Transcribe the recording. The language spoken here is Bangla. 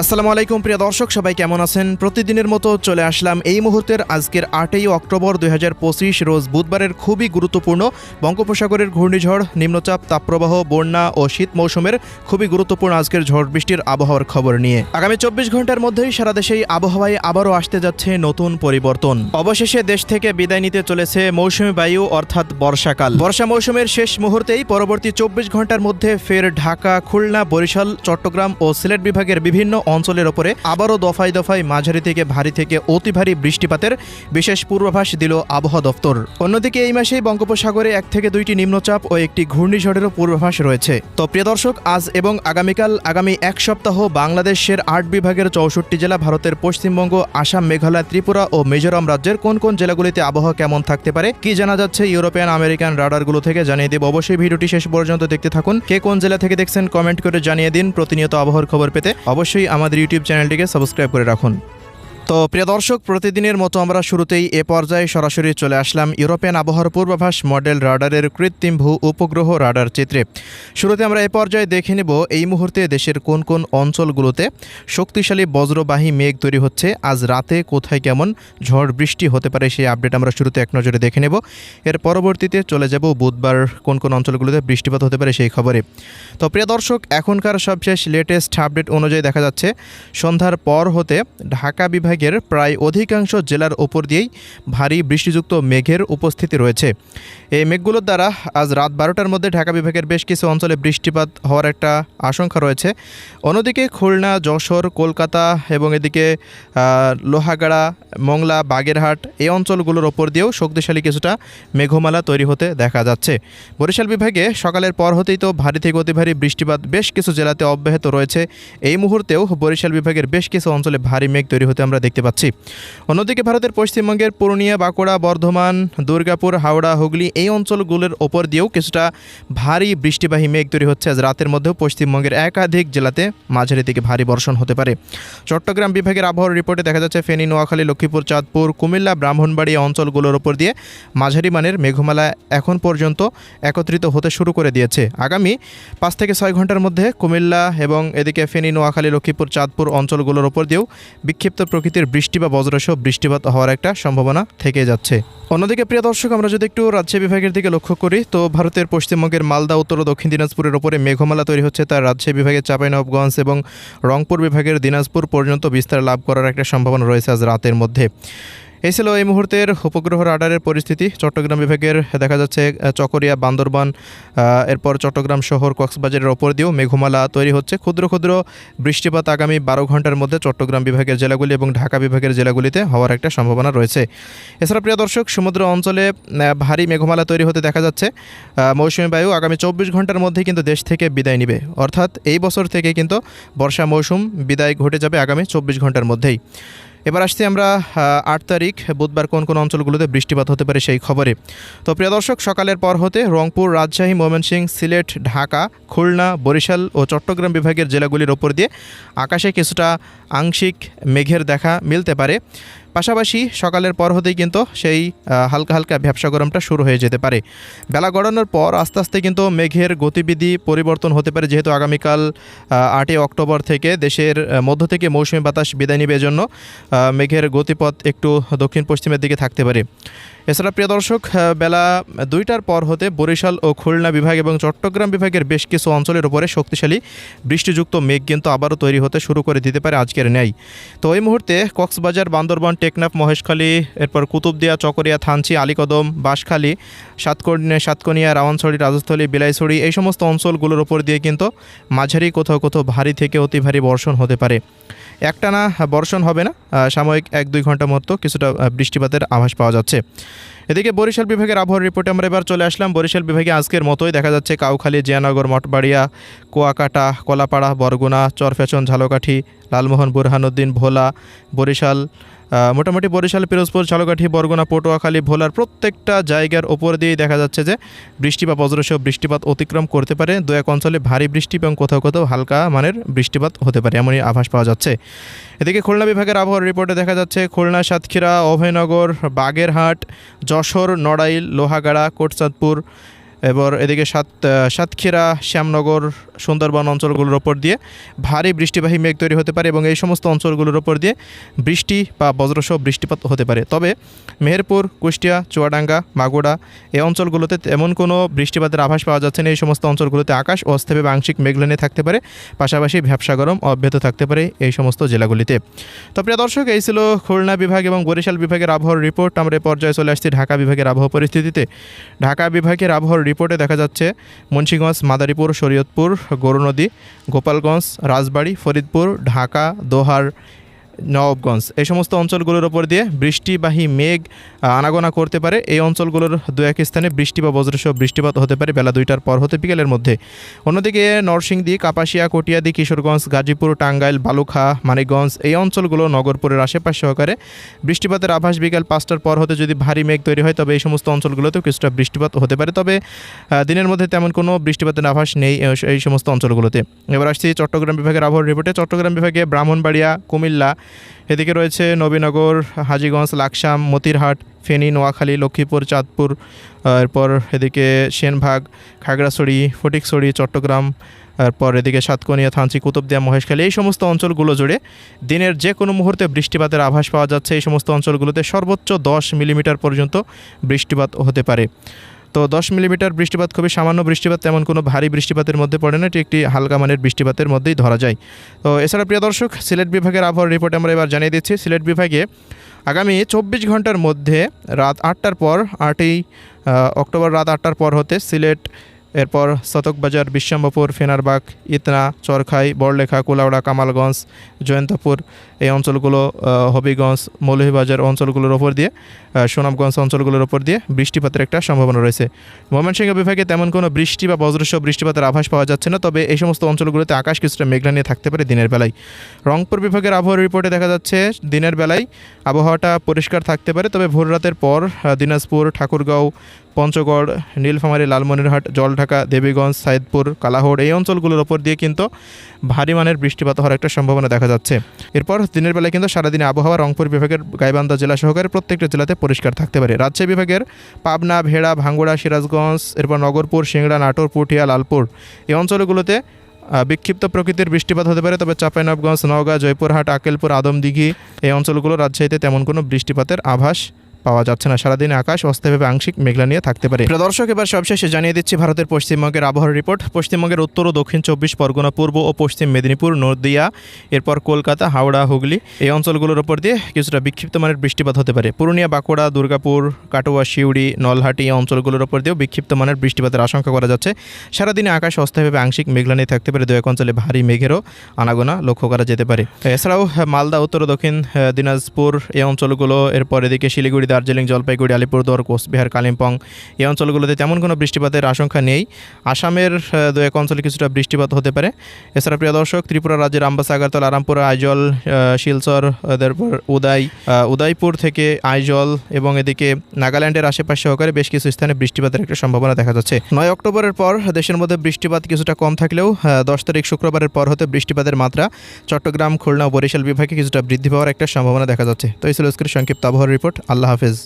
আসসালামু আলাইকুম, প্রিয় দর্শক, সবাই কেমন আছেন? প্রতিদিনের মতো চলে আসলাম এই মুহূর্তের আজকের আটই অক্টোবর দুই হাজার পঁচিশ, রোজ বুধবারের খুবই গুরুত্বপূর্ণ বঙ্গোপসাগরের ঘূর্ণিঝড়, নিম্নচাপ, তাপপ্রবাহ, বন্যা ও শীত মৌসুমের খুবই গুরুত্বপূর্ণ আজকের ঝড় বৃষ্টির আবহাওয়ার খবর নিয়ে। আগামী চব্বিশ ঘণ্টার মধ্যেই সারা দেশেই আবহাওয়ায় আবারও আসতে যাচ্ছে নতুন পরিবর্তন। অবশেষে দেশ থেকে বিদায় নিতে চলেছে মৌসুমী বায়ু, অর্থাৎ বর্ষাকাল। বর্ষা মৌসুমের শেষ মুহূর্তেই পরবর্তী চব্বিশ ঘণ্টার মধ্যে ফের ঢাকা, খুলনা, বরিশাল, চট্টগ্রাম ও সিলেট বিভাগের বিভিন্ন অঞ্চলের ওপরে আবারও দফায় দফায় মাঝারি থেকে ভারী থেকে অতি ভারী বৃষ্টিপাতের বিশেষ পূর্বাভাস দিল আবহাওয়া দপ্তর। অন্যদিকে এই মাসেই বঙ্গোপসাগরে এক থেকে দুইটি নিম্নচাপ ও একটি ঘূর্ণিঝড়েরও পূর্বাভাস রয়েছে। তো প্রিয় দর্শক, আজ এবং আগামীকাল, আগামী এক সপ্তাহ বাংলাদেশের আট বিভাগের চৌষট্টি জেলা, ভারতের পশ্চিমবঙ্গ, আসাম, মেঘালয়, ত্রিপুরা ও মিজোরাম রাজ্যের কোন কোন জেলাগুলিতে আবহাওয়া কেমন থাকতে পারে কি জানা যাচ্ছে ইউরোপিয়ান আমেরিকান রাডারগুলো থেকে জানিয়ে দেব। অবশ্যই ভিডিওটি শেষ পর্যন্ত দেখতে থাকুন। কে কোন জেলা থেকে দেখছেন কমেন্ট করে জানিয়ে দিন। প্রতিনিয়ত আবহাওয়ার খবর পেতে অবশ্যই আমাদের ইউটিউব চ্যানেলটিকে সাবস্ক্রাইব করে রাখুন। তো প্রিয় দর্শক, প্রতিদিনের মতো আমরা শুরুতেই এ পর্যায়ে সরাসরি চলে আসলাম ইউরোপিয়ান আবহাওয়ার পূর্বাভাস মডেল রাডারের কৃত্রিম ভূ উপগ্রহ রাডার চিত্রে। শুরুতে আমরা এ পর্যায়ে দেখে নেব এই মুহূর্তে দেশের কোন কোন অঞ্চলগুলোতে শক্তিশালী বজ্রবাহী মেঘ তৈরি হচ্ছে। আজ রাতে কোথায় কেমন ঝড় বৃষ্টি হতে পারে সেই আপডেট আমরা শুরুতে এক নজরে দেখে নেব। এর পরবর্তীতে চলে যাব বুধবার কোন কোন অঞ্চলগুলোতে বৃষ্টিপাত হতে পারে সেই খবরে। তো প্রিয় দর্শক, এখনকার সবশেষ লেটেস্ট আপডেট অনুযায়ী দেখা যাচ্ছে, সন্ধ্যার পর হতে ঢাকা বিভাগের প্রায় অধিকাংশ জেলার ওপর দিয়েই ভারী বৃষ্টিযুক্ত মেঘের উপস্থিতি রয়েছে। এই মেঘগুলোর দ্বারা আজ রাত বারোটার মধ্যে ঢাকা বিভাগের বেশ কিছু অঞ্চলে বৃষ্টিপাত হওয়ার একটা আশঙ্কা রয়েছে। অন্যদিকে খুলনা, যশোর, কলকাতা এবং এদিকে লোহাগাড়া, মংলা, বাগেরহাট এই অঞ্চলগুলোর ওপর দিয়েও শক্তিশালী কিছুটা মেঘমালা তৈরি হতে দেখা যাচ্ছে। বরিশাল বিভাগে সকালের পর হতেই তো ভারী থেকে অতি ভারী বৃষ্টিপাত বেশ কিছু জেলাতে অব্যাহত রয়েছে। এই মুহূর্তেও বরিশাল বিভাগের বেশ কিছু অঞ্চলে ভারী মেঘ তৈরি হতে আমরা দেখতে পাচ্ছি। অন্যদিকে ভারতের পশ্চিমবঙ্গের পুরুলিয়া, বাঁকুড়া, বর্ধমান, দুর্গাপুর, হাওড়া, হুগলি এই অঞ্চলগুলোর ওপর দিয়েও কিছুটা ভারী বৃষ্টিবাহী মেঘ তৈরি হচ্ছে। আজ রাতের মধ্যেও পশ্চিমবঙ্গের একাধিক জেলাতে মাঝারি থেকে ভারী বর্ষণ হতে পারে। চট্টগ্রাম বিভাগের আবহাওয়ার রিপোর্টে দেখা যাচ্ছে, ফেনী, নোয়াখালী, লক্ষ্মীপুর, চাঁদপুর, কুমিল্লা ব্রাহ্মণবাড়ি অঞ্চলগুলোর ওপর দিয়ে মাঝারি মানের মেঘমালা এখন পর্যন্ত একত্রিত হতে শুরু করে দিয়েছে। আগামী পাঁচ থেকে ছয় ঘণ্টার মধ্যে কুমিল্লা এবং এদিকে ফেনী, নোয়াখালী, লক্ষ্মীপুর, চাঁদপুর অঞ্চলগুলোর ওপর দিয়েও বিক্ষিপ্ত প্রকৃতির বৃষ্টি বা বজ্রসহ বৃষ্টিপাত হওয়ার একটা সম্ভাবনা থেকে যাচ্ছে। অন্যদিকে প্রিয় দর্শক, আমরা যদি একটু রাজ্য বিভাগের দিকে লক্ষ্য করি, তো ভারতের পশ্চিমবঙ্গের মালদা, উত্তর ও দক্ষিণ দিনাজপুরের ওপরে মেঘমালা তৈরি হচ্ছে। তার রাজশাহী বিভাগের চাঁপাইনবগঞ্জ এবং রংপুর বিভাগের দিনাজপুর পর্যন্ত বিস্তার লাভ করার একটা সম্ভাবনা রয়েছে আজ রাতের মধ্যে। এই ছিল এই মুহূর্তের উপগ্রহ রাডারের পরিস্থিতি। চট্টগ্রাম বিভাগের দেখা যাচ্ছে চকরিয়া, বান্দরবান এরপর চট্টগ্রাম শহর, কক্সবাজারের ওপর দিয়েও মেঘমালা তৈরি হচ্ছে। ক্ষুদ্র ক্ষুদ্র বৃষ্টিপাত আগামী বারো ঘণ্টার মধ্যে চট্টগ্রাম বিভাগের জেলাগুলি এবং ঢাকা বিভাগের জেলাগুলিতে হওয়ার একটা সম্ভাবনা রয়েছে। এছাড়া, প্রিয় দর্শক, সমুদ্র অঞ্চলে ভারী মেঘমালা তৈরি হতে দেখা যাচ্ছে। মৌসুমী বায়ু আগামী চব্বিশ ঘণ্টার মধ্যেই কিন্তু দেশ থেকে বিদায় নিবে। অর্থাৎ এই বছর থেকে কিন্তু বর্ষা মৌসুম বিদায় ঘটে যাবে আগামী চব্বিশ ঘণ্টার মধ্যেই। এবার আসছি আমরা আট তারিখ, বুধবার কোন কোন অঞ্চলগুলোতে বৃষ্টিপাত হতে পারে সেই খবরে। তো প্রিয় দর্শক, সকালের পর হতে রংপুর, রাজশাহী, ময়মনসিংহ, সিলেট, ঢাকা, খুলনা, বরিশাল ও চট্টগ্রাম বিভাগের জেলাগুলির ওপর দিয়ে আকাশে কিছুটা আংশিক মেঘের দেখা মিলতে পারে। পাশাপাশি সকালের পর হতেই কিন্তু সেই হালকা হালকা ব্যবসা গরমটা শুরু হয়ে যেতে পারে। বেলা গড়ানোর পর আস্তে আস্তে কিন্তু মেঘের গতিবিধি পরিবর্তন হতে পারে, যেহেতু আগামীকাল আটই অক্টোবর থেকে দেশের মধ্য থেকে মৌসুমী বাতাস বিদায় নিবে এজন্য মেঘের গতিপথ একটু দক্ষিণ পশ্চিমের দিকে থাকতে পারে। এছাড়া প্রিয় দর্শক বেলা দুইটার পর হতে বরিশাল ও খুলনা বিভাগ এবং চট্টগ্রাম বিভাগের বেশ কিছু অঞ্চলের উপরে শক্তিশালী বৃষ্টিযুক্ত মেঘ কিন্তু আবারও তৈরি হতে শুরু করে দিতে পারে আজকের ন্যায়। তো এই মুহূর্তে কক্সবাজার, বান্দরবান, টেকনাফ, মহেশখালী, এরপর কুতুবদিয়া, চকরিয়া, থানচি, আলীকদম, বাঁশখালী সাতকর্ণিয়া সাতকনিয়া, রাওয়ানছড়ি, রাজস্থলী, বিলাইছড়ি এই সমস্ত অঞ্চলগুলোর উপর দিয়ে কিন্তু মাঝারি কোথাও কোথাও ভারী থেকে অতি ভারী বর্ষণ হতে পারে। একটানা বর্ষণ হবে না সাময়িক এক দুই ঘণ্টা মতো কিছুটা বৃষ্টিপাতের আভাস পাওয়া যাচ্ছে। এদিকে বরিশাল বিভাগের আবহাওয়ার রিপোর্টে আমরা এবার চলে আসলাম। বরিশাল বিভাগে আজকের মতোই দেখা যাচ্ছে কাউখালী, জিয়ানগর, মঠবাড়িয়া, কুয়াকাটা, কলাপাড়া, বরগুনা, চরফেচন, ঝালকাঠি, লালমোহন, বুরহানুদ্দিন, ভোলা, বরিশাল মোটামুটি বরিশাল, পিরোজপুর ঝালকাঠি বরগুনা, পটুয়াখালী, ভোলার প্রত্যেকটা জায়গার ওপর দিয়েই দেখা যাচ্ছে যে বৃষ্টি বা বজ্রসহ বৃষ্টিপাত অতিক্রম করতে পারে। দু এক অঞ্চলে ভারী বৃষ্টি এবং কোথাও কোথাও হালকা মানের বৃষ্টিপাত হতে পারে, এমনই আভাস পাওয়া যাচ্ছে। এদিকে খুলনা বিভাগের আবহাওয়ার রিপোর্টে দেখা যাচ্ছে, খুলনা, সাতক্ষীরা, অভয়নগর, বাগেরহাট, যশোর, নড়াইল, লোহাগাড়া, কোটচাঁদপুর এবার এদিকে সাত সাতক্ষীরা, শ্যামনগর, সুন্দরবন অঞ্চলগুলোর ওপর দিয়ে ভারী বৃষ্টিবাহী মেঘ তৈরি হতে পারে এবং এই সমস্ত অঞ্চলগুলোর ওপর দিয়ে বৃষ্টি বা বজ্রসহ বৃষ্টিপাত হতে পারে। তবে মেহেরপুর, কুষ্টিয়া, চুয়াডাঙ্গা, মাগুরা এই অঞ্চলগুলোতে এমন কোনো বৃষ্টিপাতের আভাস পাওয়া যাচ্ছে না। এই সমস্ত অঞ্চলগুলোতে আকাশ অস্থায়ী আংশিক মেঘলানি থাকতে পারে, পাশাপাশি ভ্যাবসা গরম অব্যাহত থাকতে পারে এই সমস্ত জেলাগুলিতে। তো প্রিয় দর্শক, এই ছিল খুলনা বিভাগ এবং বরিশাল বিভাগের আবহাওয়ার রিপোর্ট। আমরা এই পর্যায়ে চলে আসছি ঢাকা বিভাগের আবহাওয়া পরিস্থিতিতে। ঢাকা বিভাগের আবহাওয়ার রিপোর্টে দেখা যাচ্ছে মুন্সিগঞ্জ মাদারীপুর শরীয়তপুর গরুনদী গোপালগঞ্জ রাজবাড়ী ফরিদপুর ঢাকা দোহার নবাবগঞ্জ এই সমস্ত অঞ্চলগুলোর ওপর দিয়ে বৃষ্টিবাহী মেঘ আনাগোনা করতে পারে। এই অঞ্চলগুলোর দু এক স্থানে বৃষ্টি বা বজ্রসহ বৃষ্টিপাত হতে পারে বেলা দুইটার পর হতে বিকেলের মধ্যে। অন্যদিকে নরসিংদী, কাপাসিয়া, কটিয়াদি, কিশোরগঞ্জ, গাজীপুর, টাঙ্গাইল, বালুখা, মানিকগঞ্জ এই অঞ্চলগুলো নগরপুরের আশেপাশ সহকারে বৃষ্টিপাতের আভাস বিকেল পাঁচটার পর হতে যদি ভারী মেঘ তৈরি হয়, তবে এই সমস্ত অঞ্চলগুলোতেও কিছুটা বৃষ্টিপাত হতে পারে। তবে দিনের মধ্যে তেমন কোনো বৃষ্টিপাতের আভাস নেই এই সমস্ত অঞ্চলগুলোতে। এবার আসছি চট্টগ্রাম বিভাগের আবহাওয়ার রিপোর্টে চট্টগ্রাম বিভাগে ব্রাহ্মণবাড়িয়া, কুমিল্লা এদিকে রয়েছে নবীনগর, হাজীগঞ্জ, লাকসাম, মতিরহাট, ফেনী, নোয়াখালী, লক্ষ্মীপুর, চাঁদপুর এরপর এদিকে সেনভাগ, খাগড়াছড়ি, ফটিকছড়ি, চট্টগ্রাম, এরপর এদিকে সাতকনিয়া, থানচি, কুতুবদিয়া, মহেশখালী, এই সমস্ত অঞ্চলগুলো জুড়ে দিনের যে কোনো মুহূর্তে বৃষ্টিপাতের আভাস পাওয়া যাচ্ছে। এই সমস্ত অঞ্চলগুলোতে সর্বোচ্চ দশ মিলিমিটার পর্যন্ত বৃষ্টিপাত হতে পারে। তো দশ মিলিমিটার বৃষ্টিপাত খুবই সামান্য বৃষ্টিপাত, তেমন কোনো ভারী বৃষ্টিপাতের মধ্যে পড়ে না, এটি একটি হালকা মানের বৃষ্টিপাতের মধ্যেই ধরা যায়। তো এছাড়া প্রিয় দর্শক, সিলেট বিভাগের আবহাওয়ার রিপোর্ট আমরা এবার জানিয়ে দিচ্ছি। সিলেট বিভাগে আগামী চব্বিশ ঘণ্টার মধ্যে রাত আটটার পর, আটই অক্টোবর রাত আটটার পর হতে সিলেট এরপর শতকবাজার বিশ্বম্বপুর ফেনারবাগ, ইতনা, চরখাই, বড়লেখা, কুলাউড়া, কামালগঞ্জ, জয়ন্তপুর এই অঞ্চলগুলো হবিগঞ্জ, মৌলভীবাজার অঞ্চলগুলোর ওপর দিয়ে সুনামগঞ্জ অঞ্চলগুলোর ওপর দিয়ে বৃষ্টিপাতের একটা সম্ভাবনা রয়েছে। ময়মনসিংহ বিভাগে তেমন কোনো বৃষ্টি বা বজ্রসহ বৃষ্টিপাতের আভাস পাওয়া যাচ্ছে না, তবে এই সমস্ত অঞ্চলগুলোতে আকাশ কিছুটা মেঘলা নিয়ে থাকতে পারে দিনের বেলায়। রংপুর বিভাগের আবহাওয়ার রিপোর্টে দেখা যাচ্ছে, দিনের বেলায় আবহাওয়াটা পরিষ্কার থাকতে পারে, তবে ভোর রাতের পর দিনাজপুর, ঠাকুরগাঁও পঞ্চগড়, নীলফামারী, লালমনিরহাট, জলঢাকা, দেবীগঞ্জ, সাইদপুর কালাহোড় এই অঞ্চলগুলোর ওপর দিয়ে কিন্তু ভারী মানের বৃষ্টিপাত হওয়ার একটা সম্ভাবনা দেখা যাচ্ছে। এরপর দিনের বেলায় কিন্তু সারাদিনে আবহাওয়া রংপুর বিভাগের গাইবান্ধা জেলা সহকারে প্রত্যেকটা জেলাতে পরিষ্কার থাকতে পারে। রাজশাহী বিভাগের পাবনা, ভেড়া, ভাঙ্গুড়া, সিরাজগঞ্জ, এরপর নগরপুর, সিংড়া, নাটোর, পুঠিয়া, লালপুর এই অঞ্চলগুলোতে বিক্ষিপ্ত প্রকৃতির বৃষ্টিপাত হতে পারে। তবে চাঁপাইনবাবগঞ্জ, নওগাঁ, জয়পুরহাট, আকেলপুর, আদমদিঘি এই অঞ্চলগুলো রাজশাহীতে তেমন কোনো বৃষ্টিপাতের আভাস পাওয়া যাচ্ছে না। সারাদিন আকাশ অস্থায়ীভাবে আংশিক মেঘলা নিয়ে থাকতে পারে। দর্শক, এবার সবশেষে জানিয়ে দিচ্ছি ভারতের পশ্চিমবঙ্গের আবহাওয়ার রিপোর্ট। পশ্চিমবঙ্গের উত্তর ও দক্ষিণ চব্বিশ পরগনা, পূর্ব ও পশ্চিম মেদিনীপুর, নদিয়া, এরপর কলকাতা, হাওড়া, হুগলি এই অঞ্চলগুলোর ওপর দিয়ে কিছুটা বিক্ষিপ্ত মানের বৃষ্টিপাত হতে পারে। পুরুলিয়া, বাঁকুড়া, দুর্গাপুর, কাটোয়া শিউড়ি নলহাটি এই অঞ্চলগুলোর ওপর দিয়েও বিক্ষিপ্ত মানের বৃষ্টিপাতের আশঙ্কা করা যাচ্ছে। সারাদিনে আকাশ অস্থায়ীভাবে আংশিক মেঘলা নিয়ে থাকতে পারে। দু এক অঞ্চলে ভারী মেঘেরও আনাগোনা লক্ষ্য করা যেতে পারে। এছাড়াও মালদা, উত্তর দক্ষিণ দিনাজপুর এই অঞ্চলগুলো, এরপর এদিকে শিলিগুড়ি দার্জিলিং, জলপাইগুড়ি, আলিপুরদুয়ার, কোচবিহার, কালিম্পং এই অঞ্চলগুলোতে তেমন কোনো বৃষ্টিপাতের আশঙ্কা নেই। আসামের দু এক অঞ্চলে কিছুটা বৃষ্টিপাত হতে পারে। এছাড়া প্রিয় দর্শক, ত্রিপুরা রাজ্যের আম্বাসা, আগরতলা আরামপুরা আইজল শিলচর তারপর উদয় উদয়পুর থেকে আইজল এবং এদিকে নাগাল্যান্ডের আশেপাশে সহকারে বেশ কিছু স্থানে বৃষ্টিপাতের একটা সম্ভাবনা দেখা যাচ্ছে। নয় অক্টোবরের পর দেশের মধ্যে বৃষ্টিপাত কিছুটা কম থাকলেও দশ তারিখ শুক্রবারের পর হতে বৃষ্টিপাতের মাত্রা চট্টগ্রাম, খুলনা ও বরিশাল বিভাগে কিছুটা বৃদ্ধি পাওয়ার একটা সম্ভাবনা দেখা যাচ্ছে। তো এই সংক্ষিপ্ত আবহাওয়ার রিপোর্ট। আল্লাহ হাফেজ